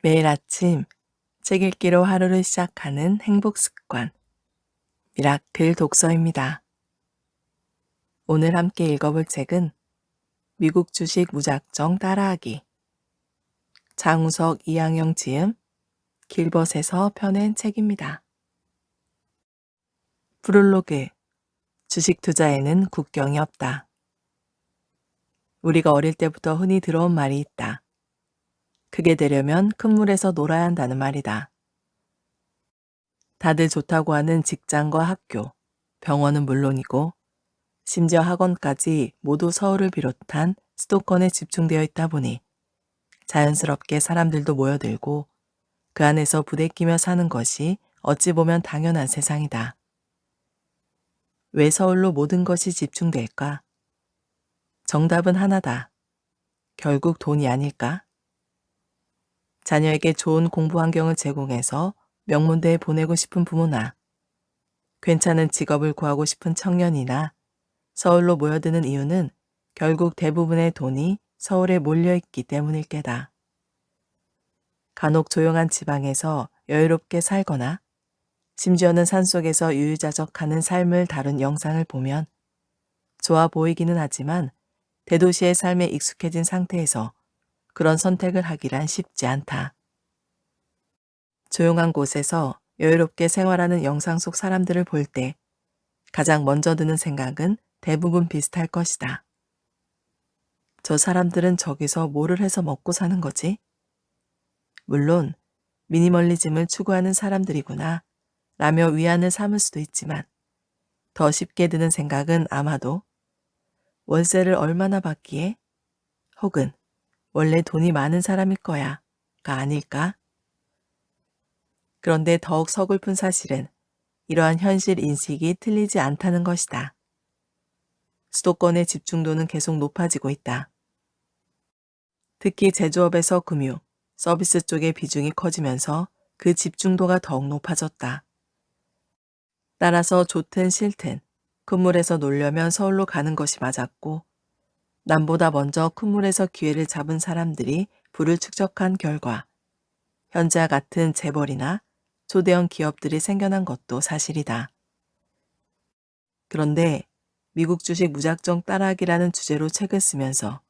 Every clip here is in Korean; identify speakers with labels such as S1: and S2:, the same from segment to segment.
S1: 매일 아침 책 읽기로 하루를 시작하는 행복 습관. 미라클 독서입니다. 오늘 함께 읽어볼 책은 미국 주식 무작정 따라하기. 장우석 이양영 지음 길벗에서 펴낸 책입니다. 프롤로그 주식 투자에는 국경이 없다. 우리가 어릴 때부터 흔히 들어온 말이 있다. 그게 되려면 큰 물에서 놀아야 한다는 말이다. 다들 좋다고 하는 직장과 학교, 병원은 물론이고 심지어 학원까지 모두 서울을 비롯한 수도권에 집중되어 있다 보니 자연스럽게 사람들도 모여들고 그 안에서 부대끼며 사는 것이 어찌 보면 당연한 세상이다. 왜 서울로 모든 것이 집중될까? 정답은 하나다. 결국 돈이 아닐까? 자녀에게 좋은 공부 환경을 제공해서 명문대에 보내고 싶은 부모나 괜찮은 직업을 구하고 싶은 청년이나 서울로 모여드는 이유는 결국 대부분의 돈이 서울에 몰려있기 때문일 게다. 간혹 조용한 지방에서 여유롭게 살거나 심지어는 산속에서 유유자적하는 삶을 다룬 영상을 보면 좋아 보이기는 하지만 대도시의 삶에 익숙해진 상태에서 그런 선택을 하기란 쉽지 않다. 조용한 곳에서 여유롭게 생활하는 영상 속 사람들을 볼 때 가장 먼저 드는 생각은 대부분 비슷할 것이다. 저 사람들은 저기서 뭐를 해서 먹고 사는 거지? 물론 미니멀리즘을 추구하는 사람들이구나 라며 위안을 삼을 수도 있지만 더 쉽게 드는 생각은 아마도 월세를 얼마나 받기에 혹은 원래 돈이 많은 사람일 거야. 가 아닐까? 그런데 더욱 서글픈 사실은 이러한 현실 인식이 틀리지 않다는 것이다. 수도권의 집중도는 계속 높아지고 있다. 특히 제조업에서 금융, 서비스 쪽의 비중이 커지면서 그 집중도가 더욱 높아졌다. 따라서 좋든 싫든 건물에서 놀려면 서울로 가는 것이 맞았고 남보다 먼저 큰 물에서 기회를 잡은 사람들이 부를 축적한 결과 현재와 같은 재벌이나 초대형 기업들이 생겨난 것도 사실이다. 그런데 미국 주식 무작정 따라하기라는 주제로 책을 쓰면서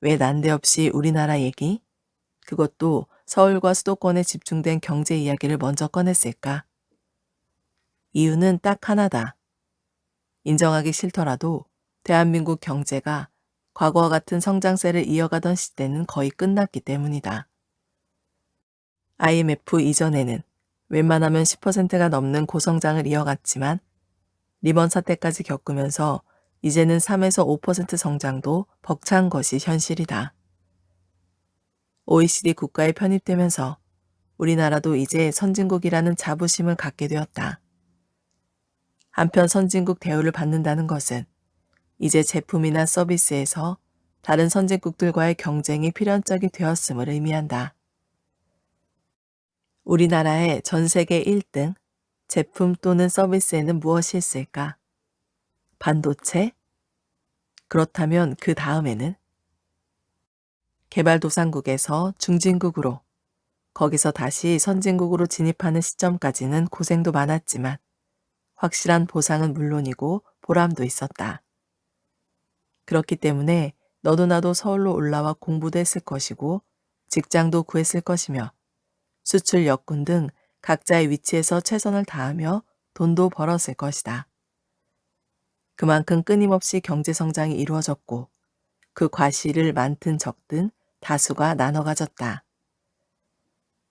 S1: 왜 난데없이 우리나라 얘기, 그것도 서울과 수도권에 집중된 경제 이야기를 먼저 꺼냈을까? 이유는 딱 하나다. 인정하기 싫더라도 대한민국 경제가 과거와 같은 성장세를 이어가던 시대는 거의 끝났기 때문이다. IMF 이전에는 웬만하면 10%가 넘는 고성장을 이어갔지만 리번 사태까지 겪으면서 이제는 3에서 5% 성장도 벅찬 것이 현실이다. OECD 국가에 편입되면서 우리나라도 이제 선진국이라는 자부심을 갖게 되었다. 한편 선진국 대우를 받는다는 것은 이제 제품이나 서비스에서 다른 선진국들과의 경쟁이 필연적이 되었음을 의미한다. 우리나라의 전 세계 1등 제품 또는 서비스에는 무엇이 있을까? 반도체? 그렇다면 그 다음에는 개발도상국에서 중진국으로 거기서 다시 선진국으로 진입하는 시점까지는 고생도 많았지만 확실한 보상은 물론이고 보람도 있었다. 그렇기 때문에 너도 나도 서울로 올라와 공부도 했을 것이고 직장도 구했을 것이며 수출 역군 등 각자의 위치에서 최선을 다하며 돈도 벌었을 것이다. 그만큼 끊임없이 경제 성장이 이루어졌고 그 과실을 많든 적든 다수가 나눠 가졌다.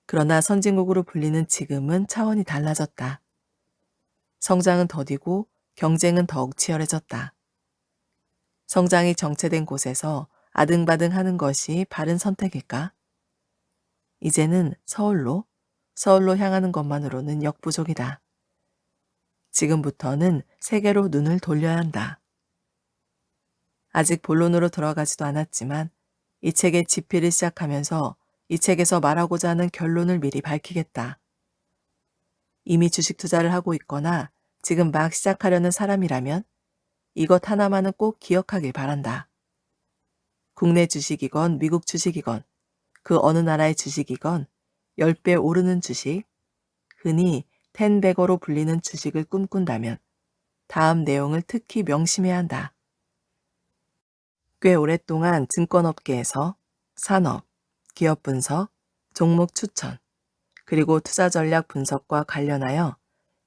S1: 그러나 선진국으로 불리는 지금은 차원이 달라졌다. 성장은 더디고 경쟁은 더욱 치열해졌다. 성장이 정체된 곳에서 아등바등 하는 것이 바른 선택일까? 이제는 서울로, 서울로 향하는 것만으로는 역부족이다. 지금부터는 세계로 눈을 돌려야 한다. 아직 본론으로 들어가지도 않았지만 이 책의 집필을 시작하면서 이 책에서 말하고자 하는 결론을 미리 밝히겠다. 이미 주식 투자를 하고 있거나 지금 막 시작하려는 사람이라면 이것 하나만은 꼭 기억하길 바란다. 국내 주식이건 미국 주식이건 그 어느 나라의 주식이건 10배 오르는 주식, 흔히 텐베거로 불리는 주식을 꿈꾼다면 다음 내용을 특히 명심해야 한다. 꽤 오랫동안 증권업계에서 산업, 기업 분석, 종목 추천, 그리고 투자 전략 분석과 관련하여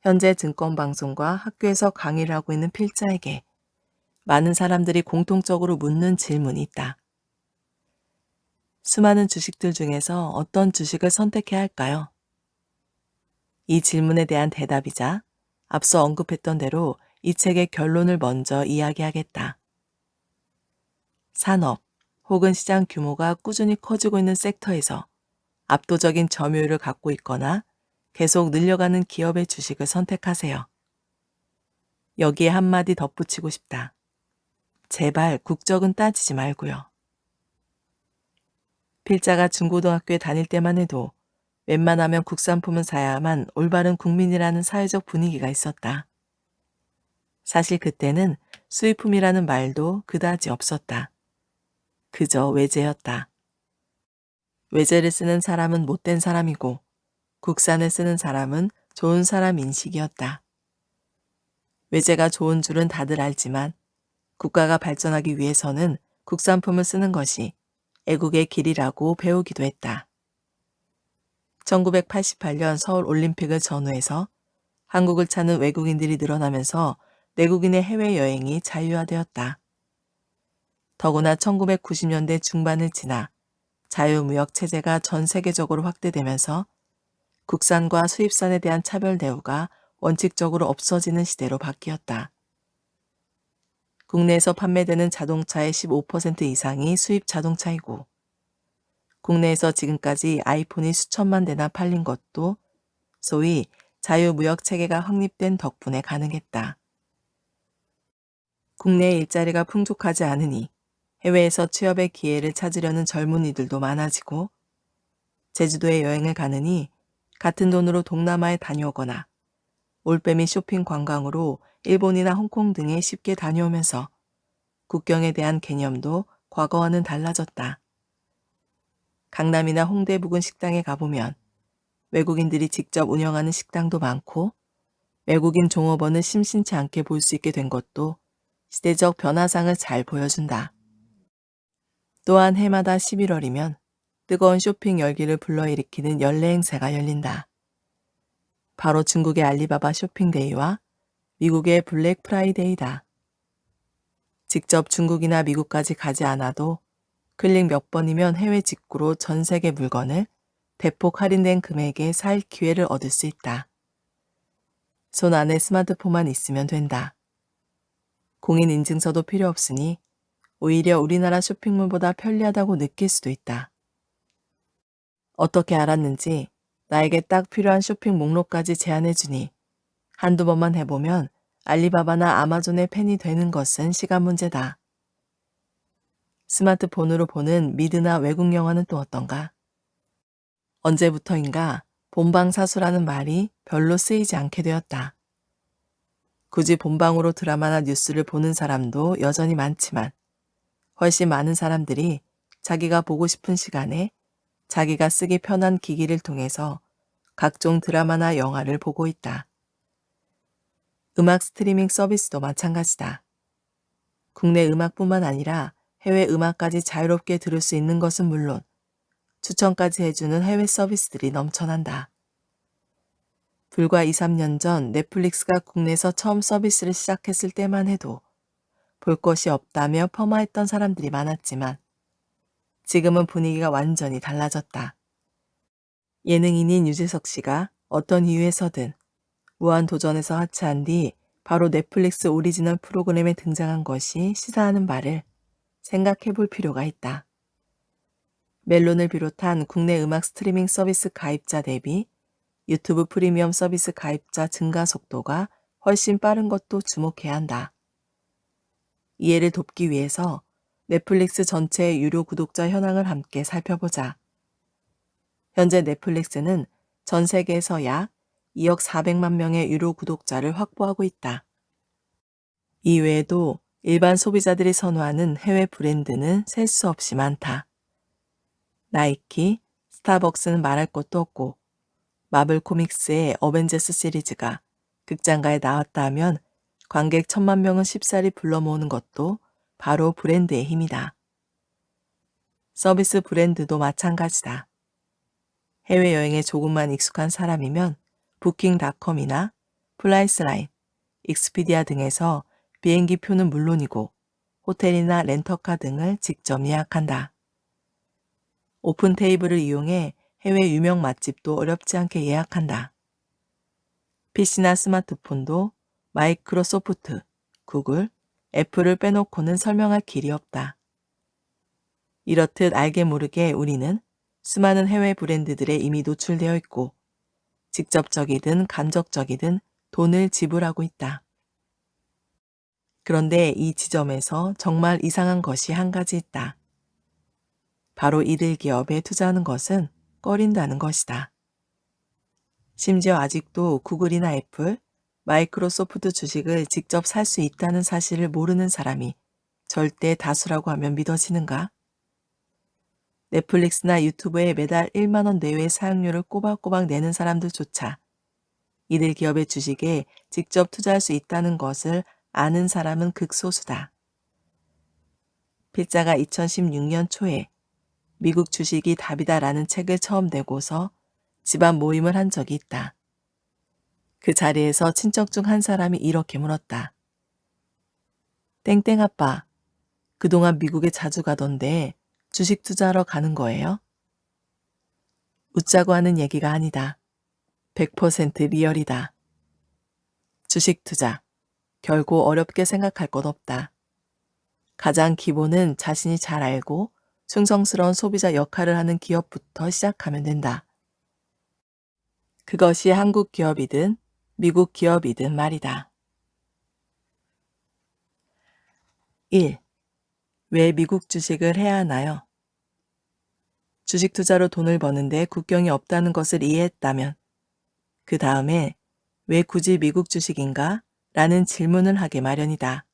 S1: 현재 증권방송과 학교에서 강의를 하고 있는 필자에게 많은 사람들이 공통적으로 묻는 질문이 있다. 수많은 주식들 중에서 어떤 주식을 선택해야 할까요? 이 질문에 대한 대답이자 앞서 언급했던 대로 이 책의 결론을 먼저 이야기하겠다. 산업 혹은 시장 규모가 꾸준히 커지고 있는 섹터에서 압도적인 점유율을 갖고 있거나 계속 늘려가는 기업의 주식을 선택하세요. 여기에 한마디 덧붙이고 싶다. 제발 국적은 따지지 말고요. 필자가 중고등학교에 다닐 때만 해도 웬만하면 국산품은 사야만 올바른 국민이라는 사회적 분위기가 있었다. 사실 그때는 수입품이라는 말도 그다지 없었다. 그저 외제였다. 외제를 쓰는 사람은 못된 사람이고 국산을 쓰는 사람은 좋은 사람 인식이었다. 외제가 좋은 줄은 다들 알지만 국가가 발전하기 위해서는 국산품을 쓰는 것이 애국의 길이라고 배우기도 했다. 1988년 서울 올림픽을 전후해서 한국을 찾는 외국인들이 늘어나면서 내국인의 해외여행이 자유화되었다. 더구나 1990년대 중반을 지나 자유무역 체제가 전 세계적으로 확대되면서 국산과 수입산에 대한 차별 대우가 원칙적으로 없어지는 시대로 바뀌었다. 국내에서 판매되는 자동차의 15% 이상이 수입 자동차이고 국내에서 지금까지 아이폰이 수천만 대나 팔린 것도 소위 자유무역 체계가 확립된 덕분에 가능했다. 국내 일자리가 풍족하지 않으니 해외에서 취업의 기회를 찾으려는 젊은이들도 많아지고 제주도에 여행을 가느니 같은 돈으로 동남아에 다녀오거나 올빼미 쇼핑 관광으로 일본이나 홍콩 등에 쉽게 다녀오면서 국경에 대한 개념도 과거와는 달라졌다. 강남이나 홍대 부근 식당에 가보면 외국인들이 직접 운영하는 식당도 많고 외국인 종업원을 심심치 않게 볼 수 있게 된 것도 시대적 변화상을 잘 보여준다. 또한 해마다 11월이면 뜨거운 쇼핑 열기를 불러일으키는 연례 행사가 열린다. 바로 중국의 알리바바 쇼핑데이와 미국의 블랙 프라이데이다. 직접 중국이나 미국까지 가지 않아도 클릭 몇 번이면 해외 직구로 전 세계 물건을 대폭 할인된 금액에 살 기회를 얻을 수 있다. 손 안에 스마트폰만 있으면 된다. 공인 인증서도 필요 없으니 오히려 우리나라 쇼핑몰보다 편리하다고 느낄 수도 있다. 어떻게 알았는지 나에게 딱 필요한 쇼핑 목록까지 제안해 주니 한두 번만 해보면 알리바바나 아마존의 팬이 되는 것은 시간 문제다. 스마트폰으로 보는 미드나 외국 영화는 또 어떤가? 언제부터인가 본방사수라는 말이 별로 쓰이지 않게 되었다. 굳이 본방으로 드라마나 뉴스를 보는 사람도 여전히 많지만 훨씬 많은 사람들이 자기가 보고 싶은 시간에 자기가 쓰기 편한 기기를 통해서 각종 드라마나 영화를 보고 있다. 음악 스트리밍 서비스도 마찬가지다. 국내 음악뿐만 아니라 해외 음악까지 자유롭게 들을 수 있는 것은 물론 추천까지 해주는 해외 서비스들이 넘쳐난다. 불과 2, 3년 전 넷플릭스가 국내에서 처음 서비스를 시작했을 때만 해도 볼 것이 없다며 폄하했던 사람들이 많았지만 지금은 분위기가 완전히 달라졌다. 예능인인 유재석 씨가 어떤 이유에서든 무한도전에서 하차한 뒤 바로 넷플릭스 오리지널 프로그램에 등장한 것이 시사하는 바를 생각해 볼 필요가 있다. 멜론을 비롯한 국내 음악 스트리밍 서비스 가입자 대비 유튜브 프리미엄 서비스 가입자 증가 속도가 훨씬 빠른 것도 주목해야 한다. 이해를 돕기 위해서 넷플릭스 전체의 유료 구독자 현황을 함께 살펴보자. 현재 넷플릭스는 전 세계에서 약 2억 400만 명의 유료 구독자를 확보하고 있다. 이외에도 일반 소비자들이 선호하는 해외 브랜드는 셀 수 없이 많다. 나이키, 스타벅스는 말할 것도 없고 마블 코믹스의 어벤져스 시리즈가 극장가에 나왔다 하면 관객 천만 명은 쉽사리 불러 모으는 것도 바로 브랜드의 힘이다. 서비스 브랜드도 마찬가지다. 해외여행에 조금만 익숙한 사람이면 부킹닷컴이나 플라이스라인, 익스피디아 등에서 비행기 표는 물론이고 호텔이나 렌터카 등을 직접 예약한다. 오픈 테이블을 이용해 해외 유명 맛집도 어렵지 않게 예약한다. PC나 스마트폰도 마이크로소프트, 구글, 애플을 빼놓고는 설명할 길이 없다. 이렇듯 알게 모르게 우리는 수많은 해외 브랜드들에 이미 노출되어 있고 직접적이든 간접적이든 돈을 지불하고 있다. 그런데 이 지점에서 정말 이상한 것이 한 가지 있다. 바로 이들 기업에 투자하는 것은 꺼린다는 것이다. 심지어 아직도 구글이나 애플, 마이크로소프트 주식을 직접 살 수 있다는 사실을 모르는 사람이 절대 다수라고 하면 믿어지는가? 넷플릭스나 유튜브에 매달 1만원 내외의 사용료를 꼬박꼬박 내는 사람들조차 이들 기업의 주식에 직접 투자할 수 있다는 것을 아는 사람은 극소수다. 필자가 2016년 초에 미국 주식이 답이다라는 책을 처음 내고서 집안 모임을 한 적이 있다. 그 자리에서 친척 중 한 사람이 이렇게 물었다. 땡땡 아빠, 그동안 미국에 자주 가던데 주식 투자하러 가는 거예요? 웃자고 하는 얘기가 아니다. 100% 리얼이다. 주식 투자. 결코 어렵게 생각할 것 없다. 가장 기본은 자신이 잘 알고 충성스러운 소비자 역할을 하는 기업부터 시작하면 된다. 그것이 한국 기업이든 미국 기업이든 말이다. 1. 왜 미국 주식을 해야 하나요? 주식 투자로 돈을 버는데 국경이 없다는 것을 이해했다면 그 다음에 왜 굳이 미국 주식인가? 라는 질문을 하게 마련이다.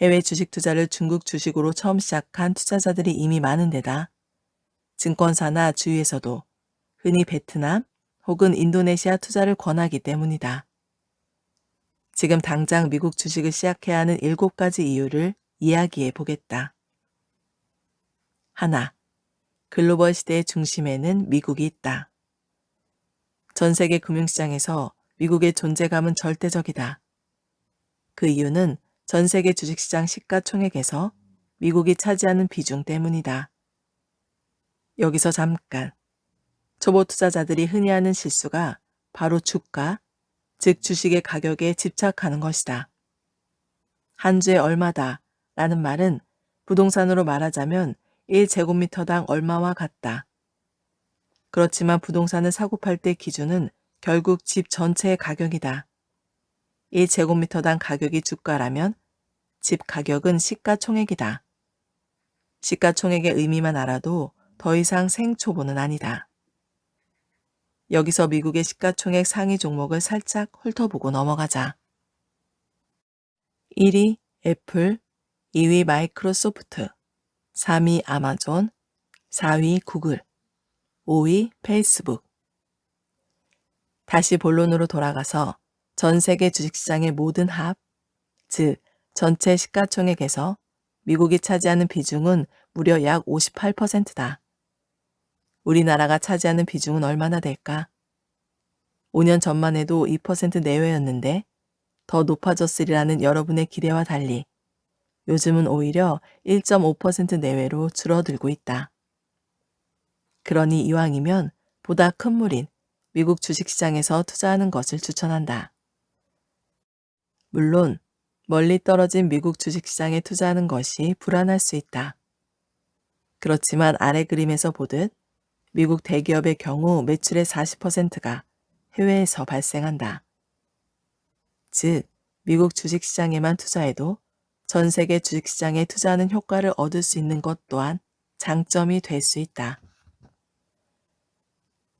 S1: 해외 주식 투자를 중국 주식으로 처음 시작한 투자자들이 이미 많은데다 증권사나 주위에서도 흔히 베트남 혹은 인도네시아 투자를 권하기 때문이다. 지금 당장 미국 주식을 시작해야 하는 일곱 가지 이유를 이야기해 보겠다. 하나, 글로벌 시대의 중심에는 미국이 있다. 전 세계 금융시장에서 미국의 존재감은 절대적이다. 그 이유는 전 세계 주식시장 시가총액에서 미국이 차지하는 비중 때문이다. 여기서 잠깐. 초보 투자자들이 흔히 하는 실수가 바로 주가, 즉 주식의 가격에 집착하는 것이다. 한 주에 얼마다 라는 말은 부동산으로 말하자면 1제곱미터당 얼마와 같다. 그렇지만 부동산을 사고 팔 때 기준은 결국 집 전체의 가격이다. 1제곱미터당 가격이 주가라면 집 가격은 시가총액이다. 시가총액의 의미만 알아도 더 이상 생초보는 아니다. 여기서 미국의 시가총액 상위 종목을 살짝 훑어보고 넘어가자. 1위 애플, 2위 마이크로소프트, 3위 아마존, 4위 구글, 5위 페이스북. 다시 본론으로 돌아가서 전 세계 주식시장의 모든 합, 즉 전체 시가총액에서 미국이 차지하는 비중은 무려 약 58%다. 우리나라가 차지하는 비중은 얼마나 될까? 5년 전만 해도 2% 내외였는데 더 높아졌으리라는 여러분의 기대와 달리 요즘은 오히려 1.5% 내외로 줄어들고 있다. 그러니 이왕이면 보다 큰 물인 미국 주식시장에서 투자하는 것을 추천한다. 물론 멀리 떨어진 미국 주식시장에 투자하는 것이 불안할 수 있다. 그렇지만 아래 그림에서 보듯 미국 대기업의 경우 매출의 40%가 해외에서 발생한다. 즉, 미국 주식시장에만 투자해도 전 세계 주식시장에 투자하는 효과를 얻을 수 있는 것 또한 장점이 될 수 있다.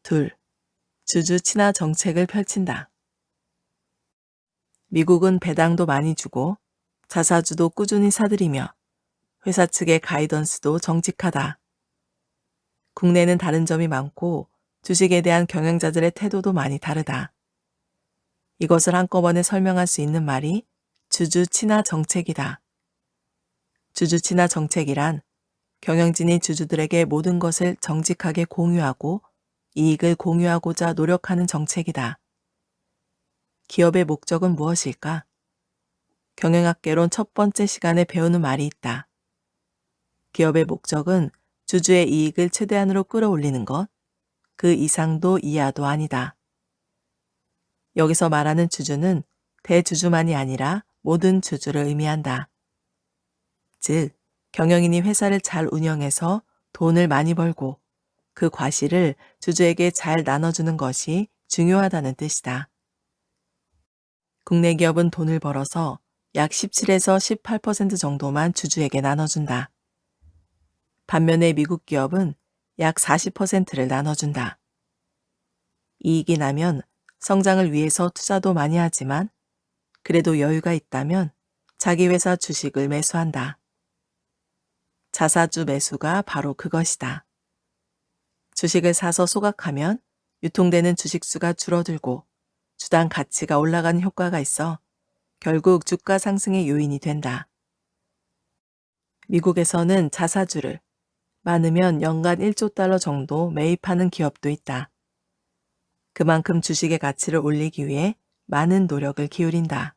S1: 둘, 주주 친화 정책을 펼친다. 미국은 배당도 많이 주고 자사주도 꾸준히 사들이며 회사 측의 가이던스도 정직하다. 국내는 다른 점이 많고 주식에 대한 경영자들의 태도도 많이 다르다. 이것을 한꺼번에 설명할 수 있는 말이 주주 친화 정책이다. 주주 친화 정책이란 경영진이 주주들에게 모든 것을 정직하게 공유하고 이익을 공유하고자 노력하는 정책이다. 기업의 목적은 무엇일까? 경영학개론 첫 번째 시간에 배우는 말이 있다. 기업의 목적은 주주의 이익을 최대한으로 끌어올리는 것, 그 이상도 이하도 아니다. 여기서 말하는 주주는 대주주만이 아니라 모든 주주를 의미한다. 즉, 경영인이 회사를 잘 운영해서 돈을 많이 벌고 그 과실을 주주에게 잘 나눠주는 것이 중요하다는 뜻이다. 국내 기업은 돈을 벌어서 약 17에서 18% 정도만 주주에게 나눠준다. 반면에 미국 기업은 약 40%를 나눠준다. 이익이 나면 성장을 위해서 투자도 많이 하지만 그래도 여유가 있다면 자기 회사 주식을 매수한다. 자사주 매수가 바로 그것이다. 주식을 사서 소각하면 유통되는 주식수가 줄어들고 주당 가치가 올라가는 효과가 있어 결국 주가 상승의 요인이 된다. 미국에서는 자사주를 많으면 연간 1조 달러 정도 매입하는 기업도 있다. 그만큼 주식의 가치를 올리기 위해 많은 노력을 기울인다.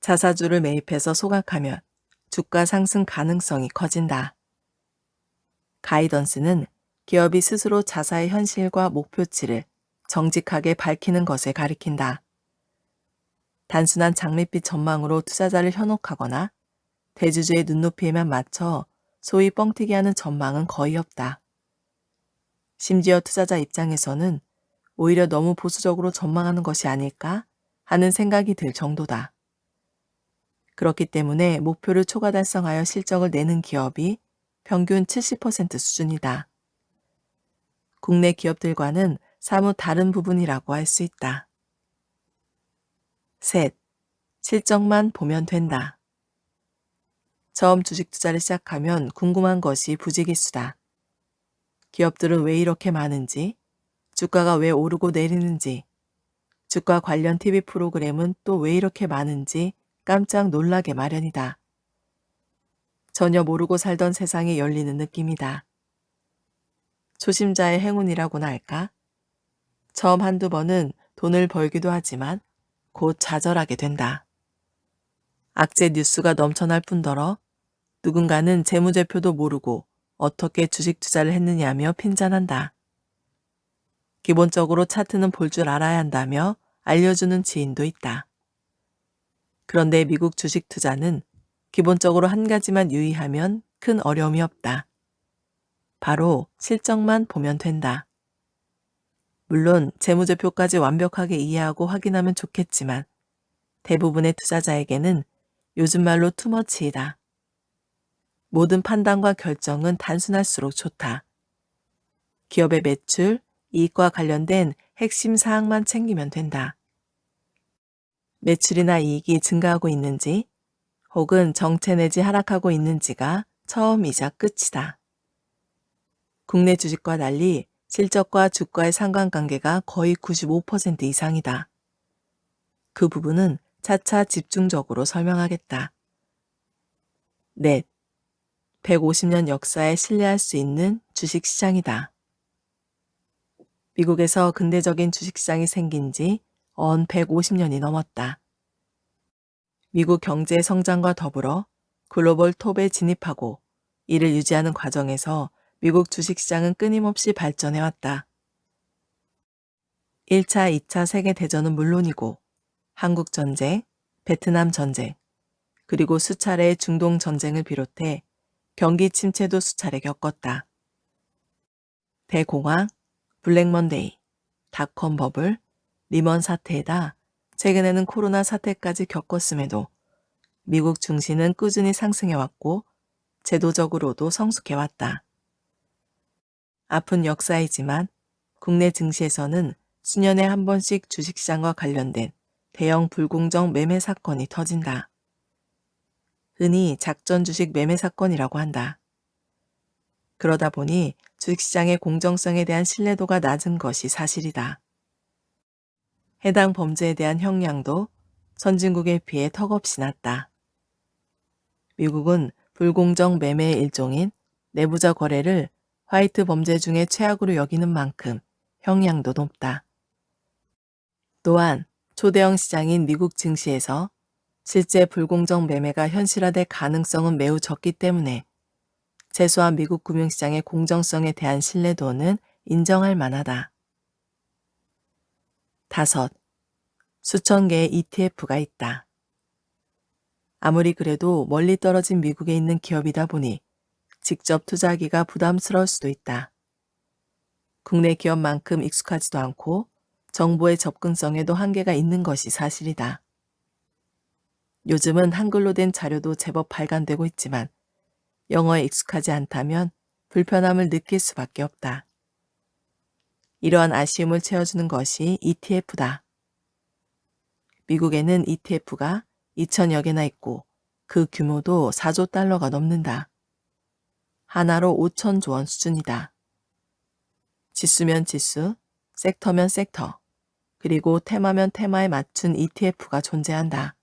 S1: 자사주를 매입해서 소각하면 주가 상승 가능성이 커진다. 가이던스는 기업이 스스로 자사의 현실과 목표치를 정직하게 밝히는 것을 가리킨다. 단순한 장밋빛 전망으로 투자자를 현혹하거나 대주주의 눈높이에만 맞춰 소위 뻥튀기 하는 전망은 거의 없다. 심지어 투자자 입장에서는 오히려 너무 보수적으로 전망하는 것이 아닐까 하는 생각이 들 정도다. 그렇기 때문에 목표를 초과 달성하여 실적을 내는 기업이 평균 70% 수준이다. 국내 기업들과는 사뭇 다른 부분이라고 할 수 있다. 셋, 실적만 보면 된다. 처음 주식 투자를 시작하면 궁금한 것이 부지기수다. 기업들은 왜 이렇게 많은지, 주가가 왜 오르고 내리는지, 주가 관련 TV 프로그램은 또 왜 이렇게 많은지 깜짝 놀라게 마련이다. 전혀 모르고 살던 세상이 열리는 느낌이다. 초심자의 행운이라고나 할까? 처음 한두 번은 돈을 벌기도 하지만 곧 좌절하게 된다. 악재 뉴스가 넘쳐날 뿐더러 누군가는 재무제표도 모르고 어떻게 주식 투자를 했느냐며 핀잔한다. 기본적으로 차트는 볼 줄 알아야 한다며 알려주는 지인도 있다. 그런데 미국 주식 투자는 기본적으로 한 가지만 유의하면 큰 어려움이 없다. 바로 실적만 보면 된다. 물론 재무제표까지 완벽하게 이해하고 확인하면 좋겠지만 대부분의 투자자에게는 요즘 말로 투머치이다. 모든 판단과 결정은 단순할수록 좋다. 기업의 매출, 이익과 관련된 핵심 사항만 챙기면 된다. 매출이나 이익이 증가하고 있는지 혹은 정체 내지 하락하고 있는지가 처음이자 끝이다. 국내 주식과 달리 실적과 주가의 상관관계가 거의 95% 이상이다. 그 부분은 차차 집중적으로 설명하겠다. 넷. 150년 역사에 신뢰할 수 있는 주식시장이다. 미국에서 근대적인 주식시장이 생긴 지 언 150년이 넘었다. 미국 경제 성장과 더불어 글로벌 톱에 진입하고 이를 유지하는 과정에서 미국 주식시장은 끊임없이 발전해왔다. 1차, 2차 세계대전은 물론이고 한국전쟁, 베트남 전쟁, 그리고 수차례의 중동 전쟁을 비롯해 경기 침체도 수차례 겪었다. 대공황, 블랙먼데이, 닷컴 버블, 리먼 사태에다 최근에는 코로나 사태까지 겪었음에도 미국 증시는 꾸준히 상승해왔고 제도적으로도 성숙해왔다. 아픈 역사이지만 국내 증시에서는 수년에 한 번씩 주식시장과 관련된 대형 불공정 매매 사건이 터진다. 흔히 작전 주식 매매 사건이라고 한다. 그러다 보니 주식시장의 공정성에 대한 신뢰도가 낮은 것이 사실이다. 해당 범죄에 대한 형량도 선진국에 비해 턱없이 낮다. 미국은 불공정 매매의 일종인 내부자 거래를 화이트 범죄 중에 최악으로 여기는 만큼 형량도 높다. 또한 초대형 시장인 미국 증시에서 실제 불공정 매매가 현실화될 가능성은 매우 적기 때문에 최소한 미국 금융시장의 공정성에 대한 신뢰도는 인정할 만하다. 다섯, 수천 개의 ETF가 있다. 아무리 그래도 멀리 떨어진 미국에 있는 기업이다 보니 직접 투자하기가 부담스러울 수도 있다. 국내 기업만큼 익숙하지도 않고 정보의 접근성에도 한계가 있는 것이 사실이다. 요즘은 한글로 된 자료도 제법 발간되고 있지만 영어에 익숙하지 않다면 불편함을 느낄 수밖에 없다. 이러한 아쉬움을 채워주는 것이 ETF다. 미국에는 ETF가 2천여 개나 있고 그 규모도 4조 달러가 넘는다. 하나로 5천조 원 수준이다. 지수면 지수, 섹터면 섹터, 그리고 테마면 테마에 맞춘 ETF가 존재한다.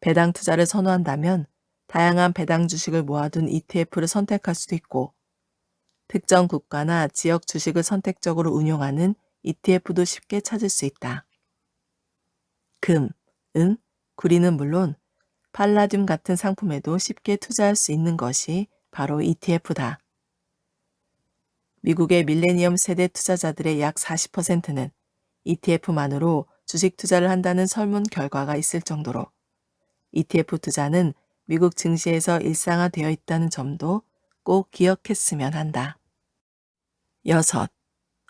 S1: 배당 투자를 선호한다면 다양한 배당 주식을 모아둔 ETF를 선택할 수도 있고 특정 국가나 지역 주식을 선택적으로 운용하는 ETF도 쉽게 찾을 수 있다. 금, 은, 구리는 물론 팔라듐 같은 상품에도 쉽게 투자할 수 있는 것이 바로 ETF다. 미국의 밀레니엄 세대 투자자들의 약 40%는 ETF만으로 주식 투자를 한다는 설문 결과가 있을 정도로 ETF 투자는 미국 증시에서 일상화되어 있다는 점도 꼭 기억했으면 한다. 여섯,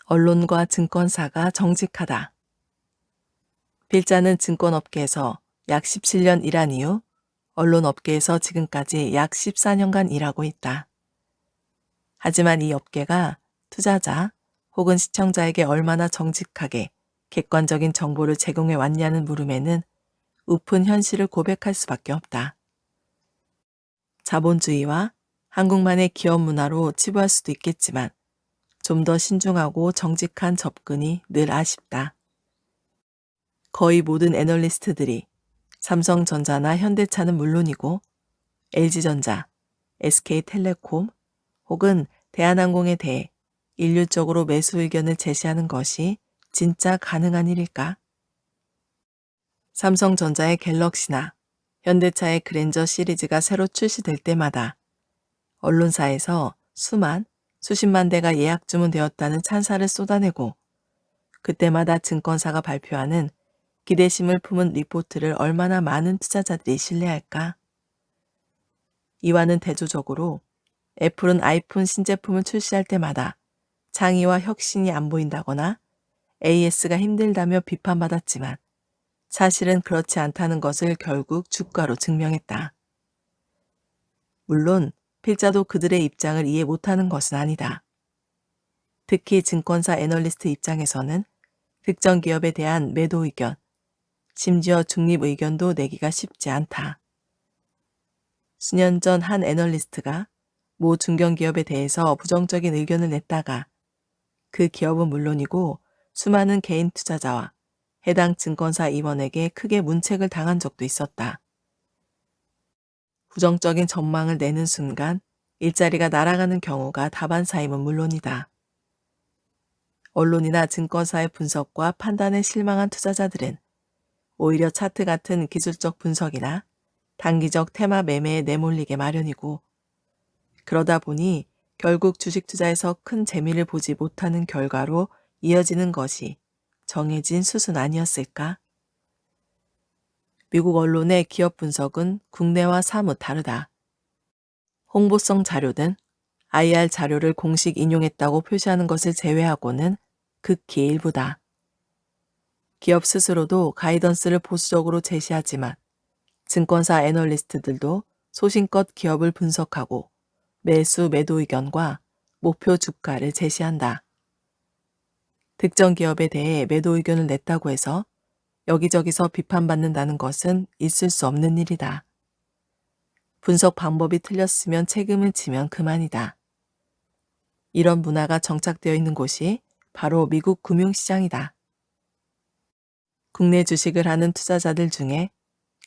S1: 언론과 증권사가 정직하다. 빌자는 증권업계에서 약 17년 일한 이후 언론업계에서 지금까지 약 14년간 일하고 있다. 하지만 이 업계가 투자자 혹은 시청자에게 얼마나 정직하게 객관적인 정보를 제공해 왔냐는 물음에는 우픈 현실을 고백할 수밖에 없다. 자본주의와 한국만의 기업 문화로 치부할 수도 있겠지만 좀 더 신중하고 정직한 접근이 늘 아쉽다. 거의 모든 애널리스트들이 삼성전자나 현대차는 물론이고 LG전자, SK텔레콤 혹은 대한항공에 대해 일률적으로 매수 의견을 제시하는 것이 진짜 가능한 일일까? 삼성전자의 갤럭시나 현대차의 그랜저 시리즈가 새로 출시될 때마다 언론사에서 수만, 수십만 대가 예약 주문되었다는 찬사를 쏟아내고 그때마다 증권사가 발표하는 기대심을 품은 리포트를 얼마나 많은 투자자들이 신뢰할까? 이와는 대조적으로 애플은 아이폰 신제품을 출시할 때마다 창의와 혁신이 안 보인다거나 AS가 힘들다며 비판받았지만 사실은 그렇지 않다는 것을 결국 주가로 증명했다. 물론 필자도 그들의 입장을 이해 못하는 것은 아니다. 특히 증권사 애널리스트 입장에서는 특정 기업에 대한 매도 의견, 심지어 중립 의견도 내기가 쉽지 않다. 수년 전 한 애널리스트가 모 중견기업에 대해서 부정적인 의견을 냈다가 그 기업은 물론이고 수많은 개인 투자자와 해당 증권사 임원에게 크게 문책을 당한 적도 있었다. 부정적인 전망을 내는 순간 일자리가 날아가는 경우가 다반사임은 물론이다. 언론이나 증권사의 분석과 판단에 실망한 투자자들은 오히려 차트 같은 기술적 분석이나 단기적 테마 매매에 내몰리게 마련이고 그러다 보니 결국 주식 투자에서 큰 재미를 보지 못하는 결과로 이어지는 것이 정해진 수순 아니었을까? 미국 언론의 기업 분석은 국내와 사뭇 다르다. 홍보성 자료 등 IR 자료를 공식 인용했다고 표시하는 것을 제외하고는 극히 일부다. 기업 스스로도 가이던스를 보수적으로 제시하지만 증권사 애널리스트들도 소신껏 기업을 분석하고 매수 매도 의견과 목표 주가를 제시한다. 특정 기업에 대해 매도 의견을 냈다고 해서 여기저기서 비판받는다는 것은 있을 수 없는 일이다. 분석 방법이 틀렸으면 책임을 지면 그만이다. 이런 문화가 정착되어 있는 곳이 바로 미국 금융시장이다. 국내 주식을 하는 투자자들 중에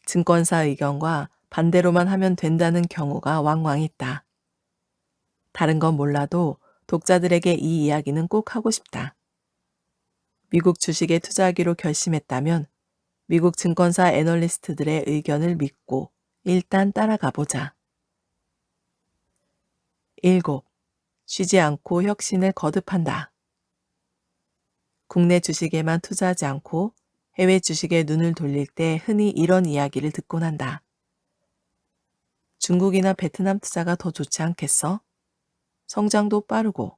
S1: 증권사 의견과 반대로만 하면 된다는 경우가 왕왕 있다. 다른 건 몰라도 독자들에게 이 이야기는 꼭 하고 싶다. 미국 주식에 투자하기로 결심했다면 미국 증권사 애널리스트들의 의견을 믿고 일단 따라가 보자. 7. 쉬지 않고 혁신을 거듭한다. 국내 주식에만 투자하지 않고 해외 주식에 눈을 돌릴 때 흔히 이런 이야기를 듣곤 한다. 중국이나 베트남 투자가 더 좋지 않겠어? 성장도 빠르고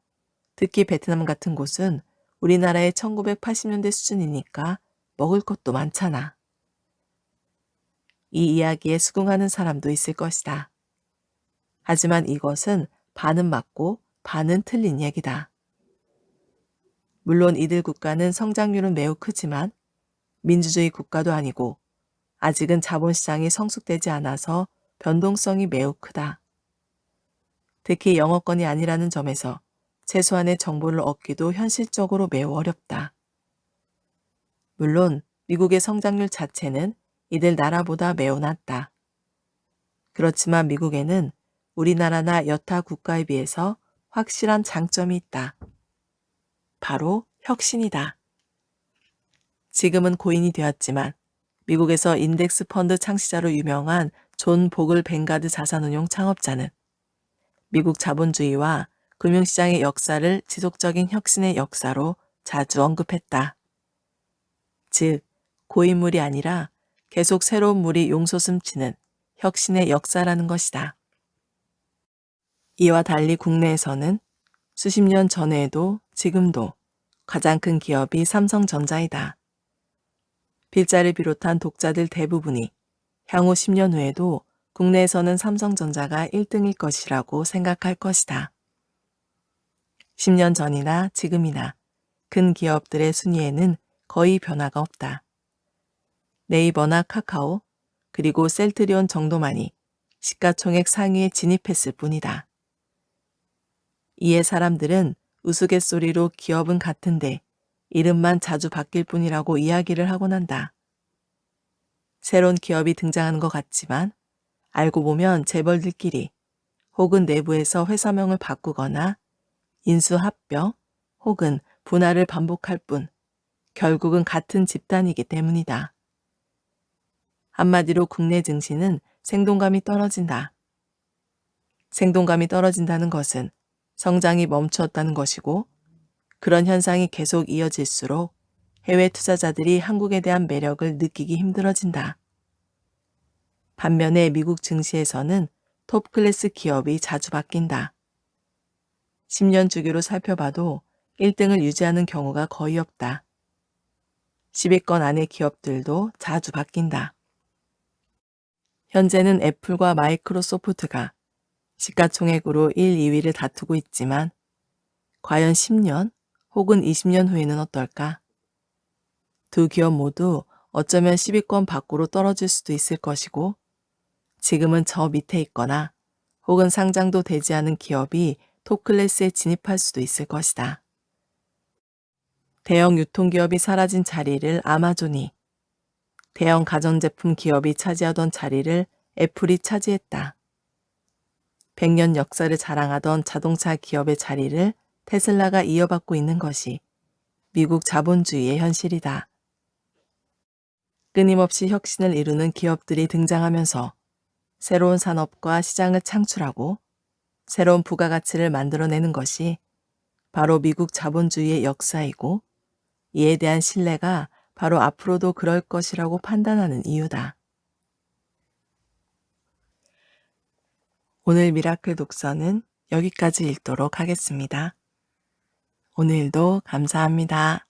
S1: 특히 베트남 같은 곳은 우리나라의 1980년대 수준이니까 먹을 것도 많잖아. 이 이야기에 수긍하는 사람도 있을 것이다. 하지만 이것은 반은 맞고 반은 틀린 얘기다. 물론 이들 국가는 성장률은 매우 크지만 민주주의 국가도 아니고 아직은 자본시장이 성숙되지 않아서 변동성이 매우 크다. 특히 영어권이 아니라는 점에서 최소한의 정보를 얻기도 현실적으로 매우 어렵다. 물론 미국의 성장률 자체는 이들 나라보다 매우 낮다. 그렇지만 미국에는 우리나라나 여타 국가에 비해서 확실한 장점이 있다. 바로 혁신이다. 지금은 고인이 되었지만 미국에서 인덱스 펀드 창시자로 유명한 존 보글 뱅가드 자산운용 창업자는 미국 자본주의와 금융시장의 역사를 지속적인 혁신의 역사로 자주 언급했다. 즉, 고인물이 아니라 계속 새로운 물이 용솟음치는 혁신의 역사라는 것이다. 이와 달리 국내에서는 수십 년 전에도 지금도 가장 큰 기업이 삼성전자이다. 필자를 비롯한 독자들 대부분이 향후 10년 후에도 국내에서는 삼성전자가 1등일 것이라고 생각할 것이다. 10년 전이나 지금이나 큰 기업들의 순위에는 거의 변화가 없다. 네이버나 카카오, 그리고 셀트리온 정도만이 시가총액 상위에 진입했을 뿐이다. 이에 사람들은 우스갯소리로 기업은 같은데 이름만 자주 바뀔 뿐이라고 이야기를 하곤 한다. 새로운 기업이 등장하는 것 같지만 알고 보면 재벌들끼리 혹은 내부에서 회사명을 바꾸거나 인수합병 혹은 분할을 반복할 뿐 결국은 같은 집단이기 때문이다. 한마디로 국내 증시는 생동감이 떨어진다. 생동감이 떨어진다는 것은 성장이 멈추었다는 것이고 그런 현상이 계속 이어질수록 해외 투자자들이 한국에 대한 매력을 느끼기 힘들어진다. 반면에 미국 증시에서는 톱 클래스 기업이 자주 바뀐다. 10년 주기로 살펴봐도 1등을 유지하는 경우가 거의 없다. 10위권 안의 기업들도 자주 바뀐다. 현재는 애플과 마이크로소프트가 시가총액으로 1, 2위를 다투고 있지만 과연 10년 혹은 20년 후에는 어떨까? 두 기업 모두 어쩌면 10위권 밖으로 떨어질 수도 있을 것이고 지금은 저 밑에 있거나 혹은 상장도 되지 않은 기업이 톱클래스에 진입할 수도 있을 것이다. 대형 유통기업이 사라진 자리를 아마존이, 대형 가전제품 기업이 차지하던 자리를 애플이 차지했다. 100년 역사를 자랑하던 자동차 기업의 자리를 테슬라가 이어받고 있는 것이 미국 자본주의의 현실이다. 끊임없이 혁신을 이루는 기업들이 등장하면서 새로운 산업과 시장을 창출하고 새로운 부가가치를 만들어내는 것이 바로 미국 자본주의의 역사이고 이에 대한 신뢰가 바로 앞으로도 그럴 것이라고 판단하는 이유다. 오늘 미라클 독서는 여기까지 읽도록 하겠습니다. 오늘도 감사합니다.